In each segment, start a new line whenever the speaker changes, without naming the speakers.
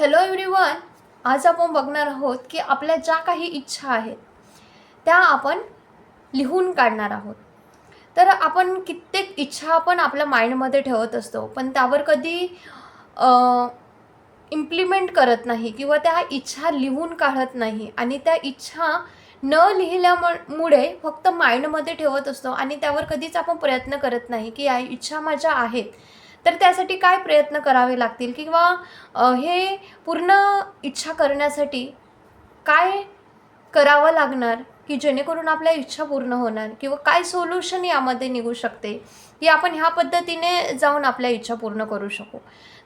Hello everyone आज आपण बघणार आहोत की आपल्या ज्या काही इच्छा आहेत त्या आपण लिहून काढणार आहोत. तर आपण कित्येक इच्छा आपण आपल्या माइंडमध्ये ठेवत असतो पण त्यावर कधी इम्प्लिमेंट करत नाही किंवा त्या इच्छा लिहून काढत नाही आणि त्या इच्छा न लिहिल्यामुळे फक्त माइंडमध्ये ठेवत असतो आणि त्यावर कधीच आपण प्रयत्न करत नाही की या इच्छा माझ्या आहेत. तर त्यासाठी काय प्रयत्न करावे लागतील? किंवा हे पूर्ण इच्छा करण्यासाठी काय करावं लागणार? की जेणेकरून आपल्या इच्छा पूर्ण होणार? किंवा काय सोल्युशन यामध्ये निघू शकते? की आपण ह्या पद्धतीने जाऊन आपल्या इच्छा पूर्ण करू शकू?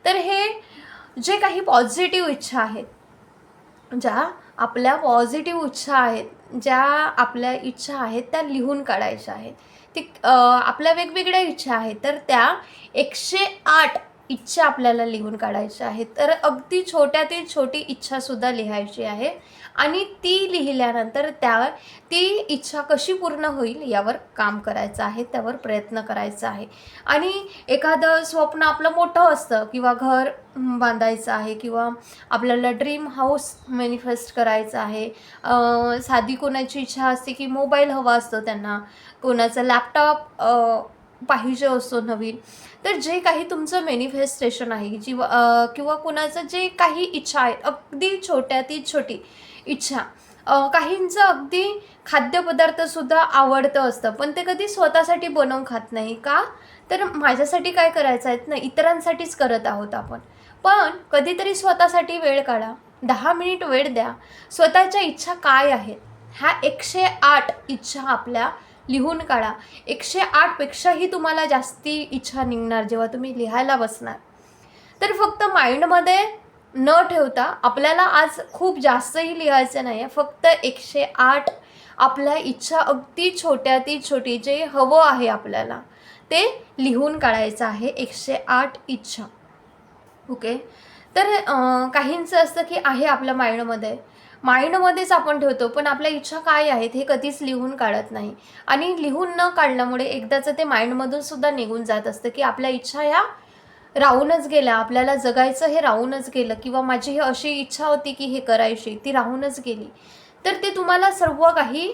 तर हे जे काही पॉझिटिव्ह इच्छा आहेत ज्या आपल्या पॉझिटिव्ह इच्छा आहेत ज्या आपल्या इच्छा आहेत त्या लिहून काढायच्या आहेत. ती आपल्या वेगवेगळ्या इच्छा आहेत तर त्या एकशे आठ इच्छा आपल्याला लिहून काढायच्या आहेत तर अगदी छोट्यातील छोटी इच्छासुद्धा लिहायची आहे. आणि ती लिहिल्यानंतर त्या ती इच्छा कशी पूर्ण होईल यावर काम करायचं आहे त्यावर प्रयत्न करायचा आहे. आणि एखादं स्वप्न आपलं मोठं असतं किंवा घर बांधायचं आहे किंवा आपल्याला ड्रीम हाऊस मॅनिफेस्ट करायचं आहे. साधी कोणाची इच्छा असते की मोबाईल हवा असतो त्यांना. कोणाचा लॅपटॉप पाहिजे असतो नवीन. तर जे काही तुमचं मॅनिफेस्टेशन आहे जी किंवा कुणाचं जे काही इच्छा आहे अगदी छोट्यातील छोटी इच्छा काहींचं अगदी खाद्यपदार्थसुद्धा आवडतं असतं पण ते कधी स्वतःसाठी बनवून खात नाही का? तर माझ्यासाठी काय करायचं आहे? ना इतरांसाठीच करत आहोत आपण. पण कधीतरी स्वतःसाठी वेळ काढा दहा मिनिट वेळ द्या स्वतःच्या इच्छा काय आहेत? ह्या एकशे आठ इच्छा आपल्या लिहून काढा. एकशे आठपेक्षाही तुम्हाला जास्ती इच्छा निघणार जेव्हा तुम्ही लिहायला बसणार. तर फक्त माइंडमध्ये न ठेवता आपल्याला आज खूप जास्तही लिहायचं नाही आहे फक्त एकशे आठ आपल्या इच्छा अगदी छोट्यातील छोटी जे हवं आहे आपल्याला ते लिहून काढायचं आहे. एकशे आठ इच्छा. ओके? तर काहींचं असतं की आहे आपल्या माइंडमध्ये. माइंडमध्येच आपण ठेवतो पण आपल्या इच्छा काय आहेत हे कधीच लिहून काढत नाही. आणि लिहून न काढल्यामुळे एकदाचं ते माइंडमधून सुद्धा निघून जात असतं की आपल्या इच्छा ह्या राहूनच गेल्या आपल्याला जगायचं हे राहूनच गेलं किंवा माझी ही अशी इच्छा होती की हे करायची ती राहूनच गेली. तर ते तुम्हाला सर्व काही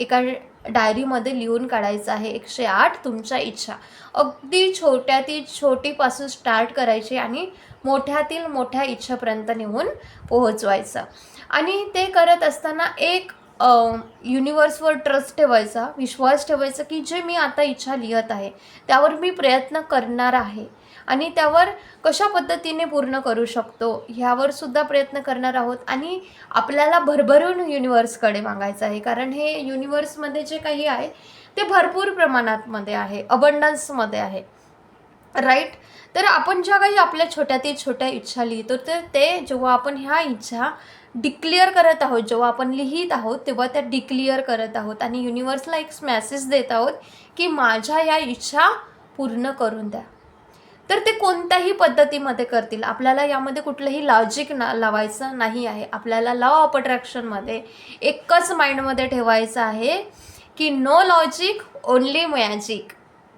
एका डायरीमध्ये लिहून काढायचं आहे एकशे आठ तुमच्या इच्छा. अगदी छोट्यातील छोटीपासून स्टार्ट करायची आणि मोठ्यातील मोठ्या इच्छेपर्यंत नेऊन पोहोचवायचं. आणि ते करत असताना एक युनिवर्सवर ट्रस्ट ठेवायचा विश्वास ठेवायचा की जे मी आता इच्छा लिहित आहे त्यावर मी प्रयत्न करणार आहे. आणि त्यावर कशा पद्धतीने पूर्ण करू शकतो ह्यावर सुद्धा प्रयत्न करणार आहोत. आणि आपल्याला भरभरून युनिवर्सकडे मागायचं आहे कारण हे युनिवर्समध्ये जे काही आहे ते भरपूर प्रमाणातमध्ये आहे अबंडन्समध्ये आहे. राईट तर आपण ज्या काही आपल्या छोट्या ते छोट्या इच्छा लिहितो तर ते जेव्हा आपण ह्या इच्छा डिक्लिअर करत आहोत जेव्हा आपण लिहित आहोत तेव्हा त्या डिक्लिअर करत आहोत. आणि युनिवर्सला एक मॅसेज देत आहोत की माझ्या या इच्छा पूर्ण करून द्या. तर ते कोणत्याही पद्धतीमध्ये करतील. आपल्याला यामध्ये कुठलंही लॉजिक ना लावायचं नाही आहे. आपल्याला लॉ ऑफ अट्रॅक्शनमध्ये एकच माइंडमध्ये ठेवायचं आहे की नो लॉजिक ओनली मॅजिक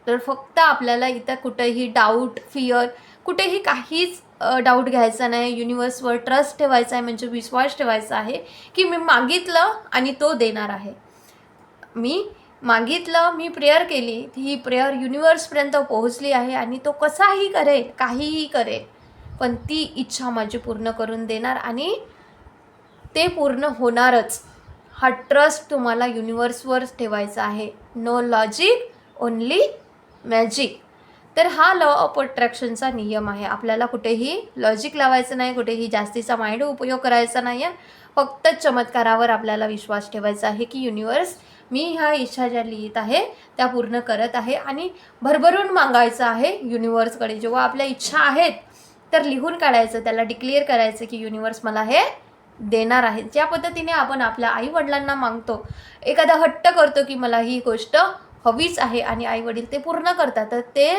तर फक्त आपल्याला इथं कुठेही डाऊट फिअर कुठेही काहीच डाऊट घ्यायचा नाही. युनिवर्सवर ट्रस्ट ठेवायचा आहे म्हणजे विश्वास ठेवायचा आहे की मी मागितलं आणि तो देणार आहे. मी मागितलं मी प्रेयर केली ही प्रेयर युनिवर्सपर्यंत पोहोचली आहे आणि तो कसाही करेल काहीही करेल पण ती इच्छा माझी पूर्ण करून देणार आणि ते पूर्ण होणारच. हा ट्रस्ट तुम्हाला युनिवर्सवर ठेवायचा आहे. नो लॉजिक ओनली मॅजिक तर हा लॉ ऑफ अट्रॅक्शनचा नियम आहे. आपल्याला कुठेही लॉजिक लावायचं नाही कुठेही जास्तीचा माइंड उपयोग करायचा नाही. आहे फक्त चमत्कारावर आपल्याला विश्वास ठेवायचा आहे की युनिवर्स मी ह्या इच्छा ज्या लिहित आहे त्या पूर्ण करत आहे आणि भरभरून मागायचं आहे युनिवर्सकडे जेव्हा आपल्या इच्छा आहेत तर लिहून काढायचं त्याला डिक्लेअर करायचं की युनिवर्स मला हे देणार आहे. ज्या पद्धतीने आपण आपल्या आईवडिलांना मागतो एखादा हट्ट करतो की मला ही गोष्ट हवीच आहे आणि आईवडील ते पूर्ण करतात. तर ते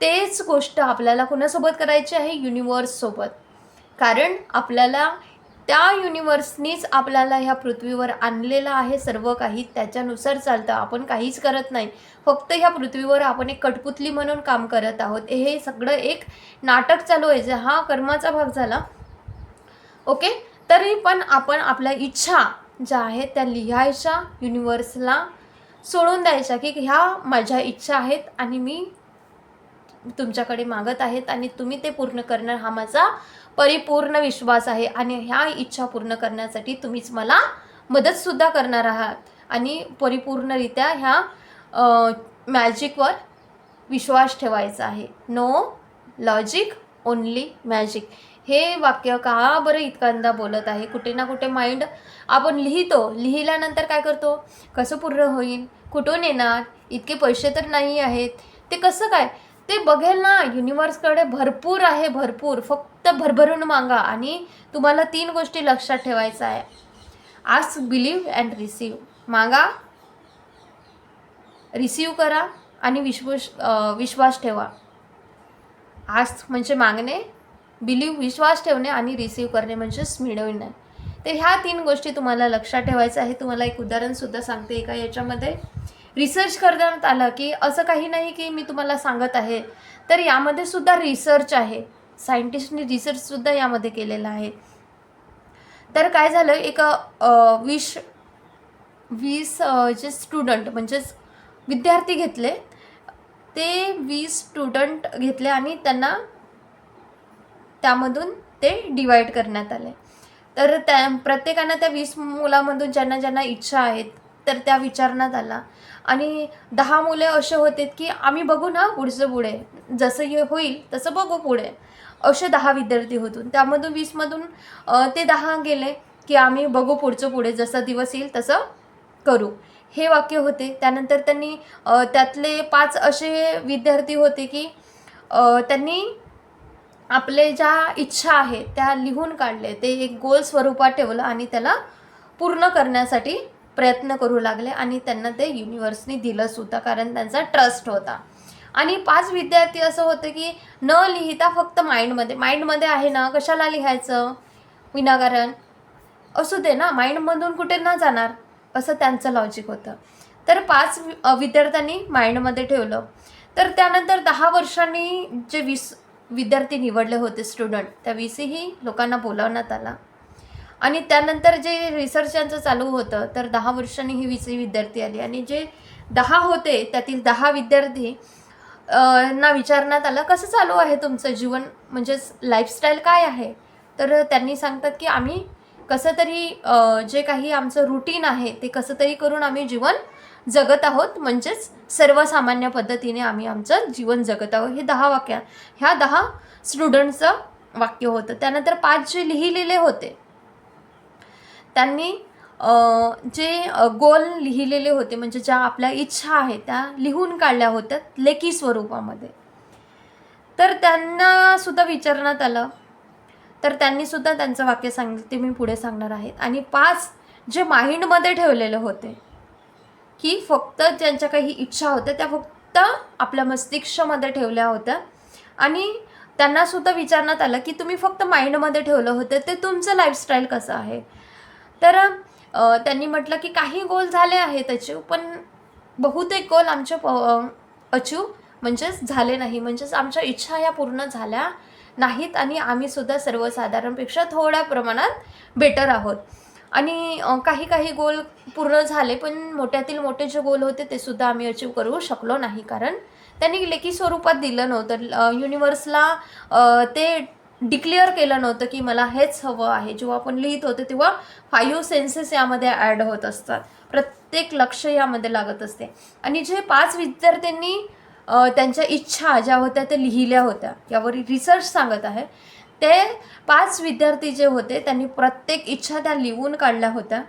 तेच गोष्ट आपल्याला कोणासोबत करायची आहे? युनिवर्ससोबत कारण आपल्याला त्या युनिवर्सनीच आपल्याला ह्या पृथ्वीवर आणलेलं आहे सर्व काही. त्याच्यानुसार चालतं. आपण काहीच करत नाही. फक्त ह्या पृथ्वीवर आपण एक कठपुतली म्हणून काम करत आहोत. हे सगळं एक नाटक चालू आहे. जे हा कर्माचा भाग झाला. ओके? तरी पण आपण आपल्या इच्छा ज्या आहेत त्या लिहायच्या युनिवर्सला सोडून द्यायच्या की ह्या माझ्या इच्छा आहेत आणि मी तुमच्याकडे मागत आहेत आणि तुम्ही ते पूर्ण करणार हा माझा परिपूर्ण विश्वास आहे आणि ह्या इच्छा पूर्ण करण्यासाठी तुम्हीच मला मदतसुद्धा करणार आहात. आणि परिपूर्णरित्या ह्या मॅजिकवर विश्वास ठेवायचा आहे. नो लॉजिक ओनली मॅजिक हे वाक्य का बरं इतकांदा बोलत आहे? कुठे ना कुठे माइंड आपण लिहितो. लिहिल्यानंतर काय करतो? कसं पूर्ण होईल? कुठून येणार? इतके पैसे तर नाही आहेत. ते कसं काय? ते बघेल ना युनिवर्सकडे भरपूर आहे भरपूर. फक्त भरभरून मागा आणि तुम्हाला तीन गोष्टी लक्षात ठेवायचं आहे. आज बिलीव्ह अँड रिसीव मागा रिसीव करा आणि विश्वास विश्वास ठेवा. आज म्हणजे मागणे बिलीव विश्वास ठेवणे आणि रिसीव्ह करणे म्हणजेच मिळवणे तर ह्या तीन गोष्टी तुम्हाला लक्षात ठेवायचं आहे तुम्हाला एक उदाहरणसुद्धा सांगते एका याच्यामध्ये. रिसर्च करण्यात आलं की असं काही नाही की मी तुम्हाला सांगत आहे. तर यामध्ये सुद्धा रिसर्च आहे. सायंटिस्टनी रिसर्चसुद्धा यामध्ये केलेला आहे. तर काय झालं? एक वीस वीस जे स्टुडंट म्हणजेच विद्यार्थी घेतले. ते वीस स्टुडंट घेतले आणि त्यांना त्यामधून ते डिवाईड करण्यात आले. तर त्या प्रत्येकानं त्या वीस मुलामधून ज्यांना ज्यांना इच्छा आहेत तर त्या विचारण्यात आला. आणि दहा मुले असे होते की आम्ही बघू ना पुढचं पुढे. जसं हे होईल तसं बघू पुढे. असे दहा विद्यार्थी होतून त्यामधून वीसमधून ते दहा गेले की आम्ही बघू पुढचं पुढे. जसा दिवस येईल तसं करू. हे वाक्य होते. त्यानंतर त्यांनी त्यातले पाच असे विद्यार्थी होते की त्यांनी आपले ज्या इच्छा आहेत त्या लिहून काढले. ते एक गोल स्वरूपात ठेवलं आणि त्याला पूर्ण करण्यासाठी प्रयत्न करू लागले आणि त्यांना ते युनिव्हर्सनी दिलंसुद्धा कारण त्यांचा ट्रस्ट होता. आणि पाच विद्यार्थी असं होतं की न लिहिता फक्त माइंडमध्ये माइंडमध्ये आहे ना कशाला लिहायचं? विनाकारण. असू दे ना माइंडमधून कुठे न जाणार असं त्यांचं लॉजिक होतं. तर पाच विद्यार्थ्यांनी माइंडमध्ये ठेवलं. तर त्यानंतर दहा वर्षांनी जे वीस विद्यार्थी निवडले होते स्टुडंट त्या वीसही लोकांना बोलावण्यात आला. आणि त्यानंतर जे रिसर्च यांचं चालू होतं तर दहा वर्षांनी ही वीस विद्यार्थी आली. आणि जे दहा होते त्यातील दहा विद्यार्थी ना विचारण्यात आलं कसं चालू आहे तुमचं जीवन? म्हणजेच लाईफस्टाईल काय आहे? तर त्यांनी सांगतात की आम्ही कसं तरी जे काही आमचं रुटीन आहे ते कसं तरी करून आम्ही जीवन जगत आहोत. म्हणजेच सर्वसामान्य पद्धतीने आम्ही आमचं जीवन जगत आहोत. हे दहा वाक्य ह्या दहा स्टुडंटचं वाक्य होतं. त्यानंतर पाच जे लिहिलेले होते त्यांनी जे गोल लिहिलेले होते म्हणजे ज्या आपल्या इच्छा आहेत त्या लिहून काढल्या होत्या लेखी स्वरूपामध्ये. तर त्यांना सुद्धा विचारण्यात आलं. तर त्यांनी सुद्धा त्यांचं वाक्य सांगितलं ते मी पुढे सांगणार आहेत आणि पाच जे माइंडमध्ये ठेवलेले होते की फक्त ज्यांच्या काही इच्छा होत्या त्या फक्त आपल्या मस्तिष्कामध्ये ठेवल्या होत्या. आणि त्यांना सुद्धा विचारण्यात आलं की तुम्ही फक्त माइंडमध्ये ठेवलं होतं ते तुमचं लाईफस्टाईल कसं आहे? तर त्यांनी म्हटलं की काही गोल झाले आहेत अचीव पण बहुतेक गोल आमचे प अचीव म्हणजेच झाले नाही. म्हणजेच आमच्या इच्छा ह्या पूर्ण झाल्या नाहीत आणि आम्हीसुद्धा सर्वसाधारणपेक्षा थोड्या प्रमाणात बेटर आहोत. आणि काही काही गोल पूर्ण झाले पण मोठ्यातील मोठे जे गोल होते ते सुद्धा आम्ही अचीव करू शकलो नाही. कारण त्यांनी लेखी स्वरूपात दिलं नव्हतं. युनिवर्सला ते डिक्लेअर केलं नव्हतं की मला हेच हवं आहे. जेव्हा आपण लिहित होतो तेव्हा फाईव्ह सेन्सेस यामध्ये ॲड होत असतात. प्रत्येक लक्ष यामध्ये लागत असते. आणि जे पाच विद्यार्थ्यांनी त्यांच्या इच्छा ज्या होत्या त्या लिहिल्या होत्या. यावर रिसर्च सांगत आहे. ते पाच विद्यार्थी जे होते त्यांनी प्रत्येक इच्छा त्या लिहून काढल्या होत्या.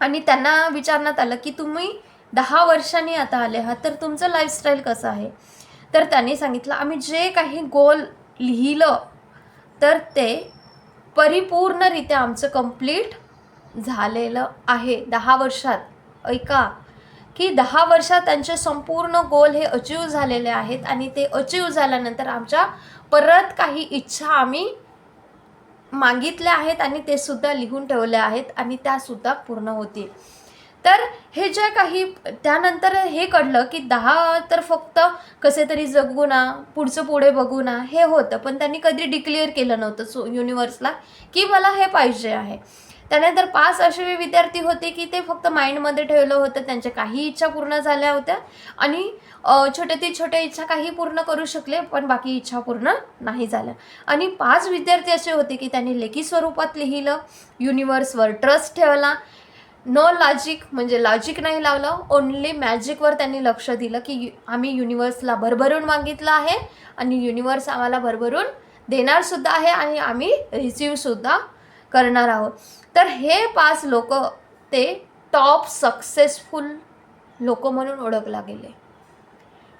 आणि त्यांना विचारण्यात आलं की तुम्ही दहा वर्षांनी आता आले आहात तर तुमचं लाईफस्टाईल कसं आहे? तर त्यांनी सांगितलं आम्ही जे काही गोल लिहिलं तर ते परिपूर्णरित्या आमचं कंप्लीट झालेलं आहे. दहा वर्षात ऐका की दहा वर्षात त्यांचे संपूर्ण गोल हे अचीव झालेले आहेत आणि ते अचीव झाल्यानंतर आमच्या परत काही इच्छा आम्ही मागितल्या आहेत आणि ते सुद्धा लिहून ठेवल्या आहेत आणि त्या सुद्धा पूर्ण होतील. तर हे जे काही त्यानंतर हे कळलं की दहा तर फक्त कसे तरी जगू ना पुढचं पुढे बघू ना हे होतं. पण त्यांनी कधी डिक्लेअर केलं नव्हतं सो युनिवर्सला की मला हे पाहिजे आहे. त्यानंतर पाच असे विद्यार्थी होते की ते फक्त माइंडमध्ये ठेवलं होतं त्यांच्या काही इच्छा पूर्ण झाल्या होत्या. आणि छोट्यातील छोट्या छोट्या इच्छा काही पूर्ण करू शकले पण बाकी इच्छा पूर्ण नाही झाल्या. आणि पाच विद्यार्थी असे होते की त्यांनी लेखी स्वरूपात लिहिलं युनिवर्सवर ट्रस्ट ठेवला नो लॉजिक म्हणजे लॉजिक नाही लावलं ओन्ली मॅजिकवर त्यांनी लक्ष दिलं की यु- आम्ही युनिवर्सला भरभरून मागितलं आहे आणि युनिवर्स आम्हाला भरभरून देणारसुद्धा आहे आणि आम्ही रिसिव्हसुद्धा करणार आहोत. तर हे पाच लोक ते टॉप सक्सेसफुल लोक म्हणून ओळखला गेले.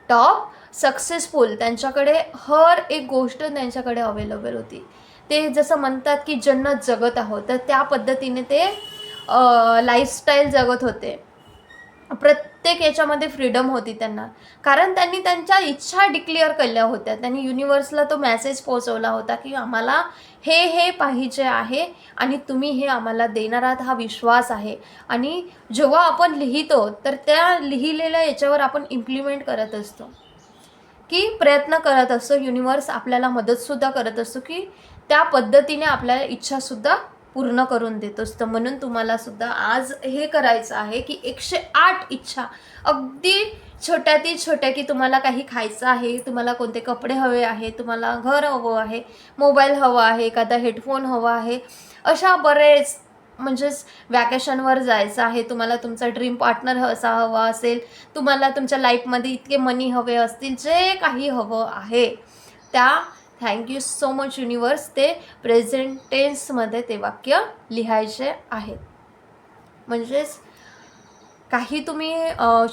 टॉप सक्सेसफुल त्यांच्याकडे हर एक गोष्ट त्यांच्याकडे अवेलेबल होती. ते जसं म्हणतात की जन्नत जगत आहोत तर त्या पद्धतीने ते लाईफस्टाईल जगत होते. प्रत्येक याच्यामध्ये फ्रीडम होती त्यांना. कारण त्यांनी त्यांच्या इच्छा डिक्लेअर केल्या होत्या. त्यांनी युनिवर्सला तो मेसेज पोहोचवला होता की आम्हाला हे हे पाहिजे आहे आणि तुम्ही हे आम्हाला देणार आहात. हा विश्वास आहे. आणि जेव्हा आपण लिहितो तर त्या लिहिलेल्या याच्यावर आपण इम्प्लिमेंट करत असतो. की प्रयत्न करत असतो. युनिवर्स आपल्याला मदतसुद्धा करत असतो की त्या पद्धतीने आपल्याला इच्छासुद्धा पूर्ण करून देत असतं म्हणून तुम्हाला सुद्धा आज हे करायचं आहे की एकशे आठ इच्छा. अगदी छोट्या ती छोट्या की तुम्हाला काही खायचं आहे तुम्हाला कोणते कपडे हवे आहे तुम्हाला घर हवं आहे मोबाईल हवा आहे एखादा हेडफोन हवा आहे अशा बरेच म्हणजेच वॅकेशनवर जायचं आहे. तुम्हाला तुमचा ड्रीम पार्टनर असा हवा असेल तुम्हाला तुमच्या लाईफमध्ये इतके मनी हवे असतील जे काही हवं आहे. त्या thank you so much universe ते प्रेझेंट टेन्समध्ये ते वाक्य लिहायचे आहेत. म्हणजेच काही तुम्ही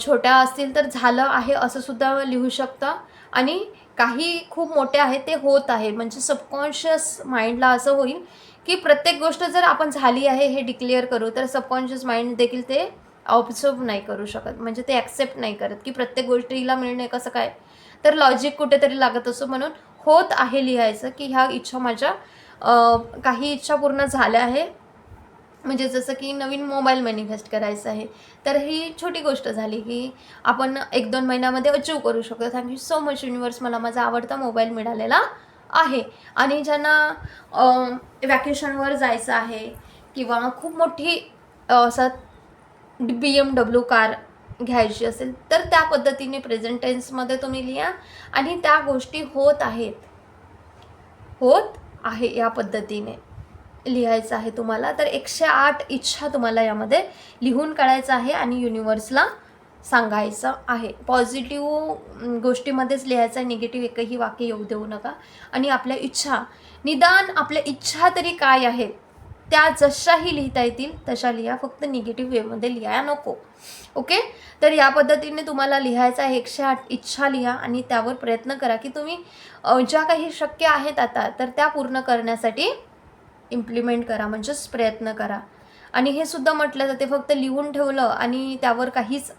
छोट्या असतील तर झालं आहे असं सुद्धा लिहू शकता. आणि काही खूप मोठे आहे ते होत आहे. म्हणजे सबकॉन्शियस माइंडला असं होईल की प्रत्येक गोष्ट जर आपण झाली आहे हे डिक्लेअर करू तर सबकॉन्शियस माइंड देखील ते ऑब्झर्व नाही करू शकत. म्हणजे ते ॲक्सेप्ट नाही करत की प्रत्येक गोष्टीला मिळणे कसं काय? तर लॉजिक कुठेतरी लागत असो म्हणून होत आहे लिहायचं की ह्या इच्छा माझ्या काही इच्छा पूर्ण झाल्या आहे. म्हणजे जसं की नवीन मोबाईल मॅनिफेस्ट करायचं आहे. तर ही छोटी गोष्ट झाली की आपण एक दोन महिन्यामध्ये अचीव करू शकतो. थँक्यू सो मच युनिवर्स मला माझा आवडता मोबाईल मिळालेला आहे. आणि ज्यांना वॅकेशनवर जायचं आहे किंवा खूप मोठी असं बी एम डब्ल्यू कार घ्यायची असेल तर त्या पद्धतीने प्रेझेंट टेन्समध्ये तुम्ही लिहा आणि त्या गोष्टी होत आहेत. होत आहे या पद्धतीने लिहायचं आहे तुम्हाला. तर एकशे आठ इच्छा तुम्हाला यामध्ये लिहून काढायचं आहे आणि युनिवर्सला सांगायचं आहे. पॉझिटिव्ह गोष्टीमध्येच लिहायचं आहे निगेटिव्ह एकही वाक्य येऊ देऊ नका. आणि आपल्या इच्छा निदान आपल्या इच्छा तरी काय आहेत? त्या जशाही लिहिता येतील तशा लिहा. फक्त निगेटिव्ह वेमध्ये लिहायला नको. ओके तर या पद्धतीने तुम्हाला लिहायचा आहे एकशे आठ इच्छा लिहा आणि त्यावर प्रयत्न करा की तुम्ही ज्या काही शक्य आहेत आता तर त्या पूर्ण करण्यासाठी इम्प्लिमेंट करा म्हणजेच प्रयत्न करा. आणि हे सुद्धा म्हटलं जाते फक्त लिहून ठेवलं आणि त्यावर काहीच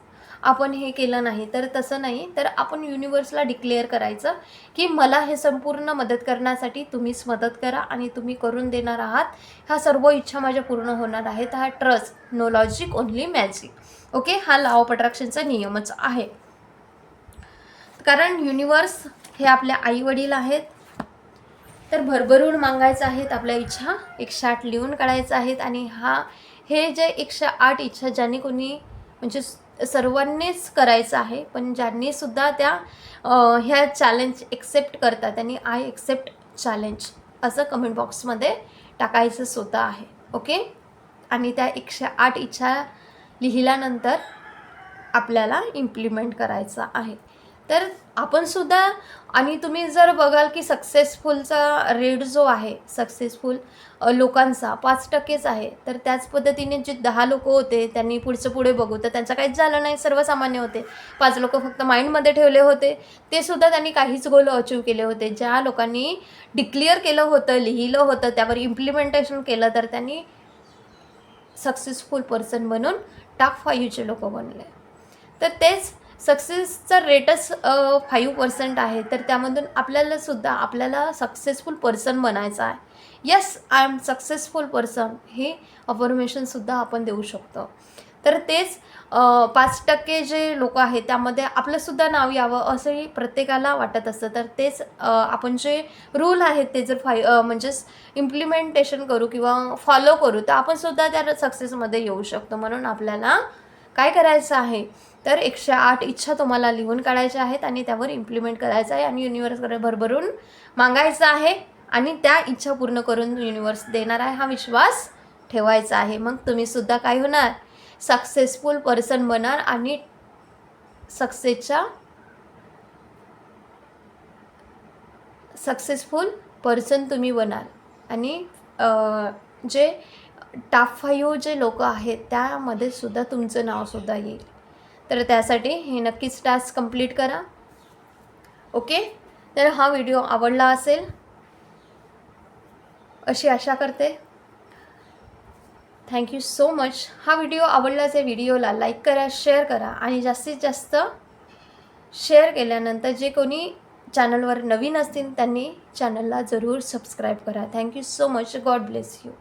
आपण हे केलं नाही तर तसं नाही. तर आपण युनिवर्सला डिक्लेअर करायचं की मला हे संपूर्ण मदत करण्यासाठी तुम्हीच मदत करा आणि तुम्ही करून देणार आहात. ह्या सर्व इच्छा माझ्या पूर्ण होणार आहेत. हा trust no logic only magic okay हा लॉ ऑफ अट्रॅक्शनचा नियमच आहे. कारण युनिवर्स हे आपल्या आईवडील आहेत. तर भरभरून मागायचं आहेत आपल्या इच्छा एकशे आठ लिहून काढायचं आहेत आणि हा हे जे एकशे आठ इच्छा ज्यांनी कोणी म्हणजे सर्वांनीच करायचं आहे पण ज्यांनीसुद्धा त्या ह्या चॅलेंज एक्सेप्ट करतात त्यांनी आय एक्सेप्ट चॅलेंज असं कमेंट बॉक्समध्ये टाकायचं स्वतः आहे ओके आणि त्या एकशे आठ इच्छा लिहिल्यानंतर आपल्याला इम्प्लिमेंट करायचं आहे. तर आपण सुद्धा आणि तुम्ही जर बघाल की सक्सेसफुलचा रेट जो आहे सक्सेसफुल लोकांचा पाच टक्केच आहे तर त्याच पद्धतीने जे दहा लोक होते त्यांनी पुढचं पुढे बघू तर त्यांचं काहीच झालं नाही सर्वसामान्य होते. पाच लोक फक्त माइंडमध्ये ठेवले होते. ते सुद्धा त्यांनी काहीच गोल अचीव केले होते. ज्या लोकांनी डिक्लेअर केलं होतं लिहिलं होतं त्यावर इम्प्लिमेंटेशन केलं तर त्यांनी सक्सेसफुल पर्सन बनून टॉप फाईव्हचे लोक बनले. तर तेच सक्सेसचा रेटच फाईव्ह पर्सेंट आहे तर त्यामधून आपल्यालासुद्धा आपल्याला सक्सेसफुल पर्सन बनायचं आहे. Yes I am successful person हे अफर्मेशनसुद्धा आपण देऊ शकतो. तर तेच पाच टक्के जे लोक आहेत त्यामध्ये आपलंसुद्धा नाव यावं असंही प्रत्येकाला वाटत असतं. तर तेच आपण जे रूल आहेत ते जर फाय म्हणजेच इम्प्लिमेंटेशन करू किंवा फॉलो करू तर आपणसुद्धा त्या सक्सेसमध्ये येऊ शकतो. म्हणून आपल्याला काय करायचं आहे? तर एकशे आठ इच्छा तुम्हाला लिहून काढायच्या आहेत आणि त्यावर इम्प्लिमेंट करायचं आहे आणि युनिव्हर्सकडे भरभरून मागायचं आहे आणि त्या इच्छा पूर्ण करून युनिवर्स देणार आहे हा विश्वास ठेवायचा आहे. मग तुम्हीसुद्धा काय होणार? सक्सेसफुल पर्सन बनार आणि सक्सेसच्या सक्सेसफुल पर्सन तुम्ही बनाल आणि जे टाफ फाईव्ह जे लोक आहेत त्यामध्ये सुद्धा तुमचं नावसुद्धा येईल. तर त्यासाठी हे नक्कीच टास्क कंप्लीट करा. ओके तर हा व्हिडिओ आवडला असेल अशी आशा करते. थँक्यू सो मच हा व्हिडिओ आवडला असेल व्हिडिओला लाईक करा शेअर करा आणि जास्तीत जास्त शेअर केल्यानंतर जे कोणी चॅनलवर नवीन असतील त्यांनी चॅनलला जरूर सबस्क्राईब करा. Thank you so much God bless you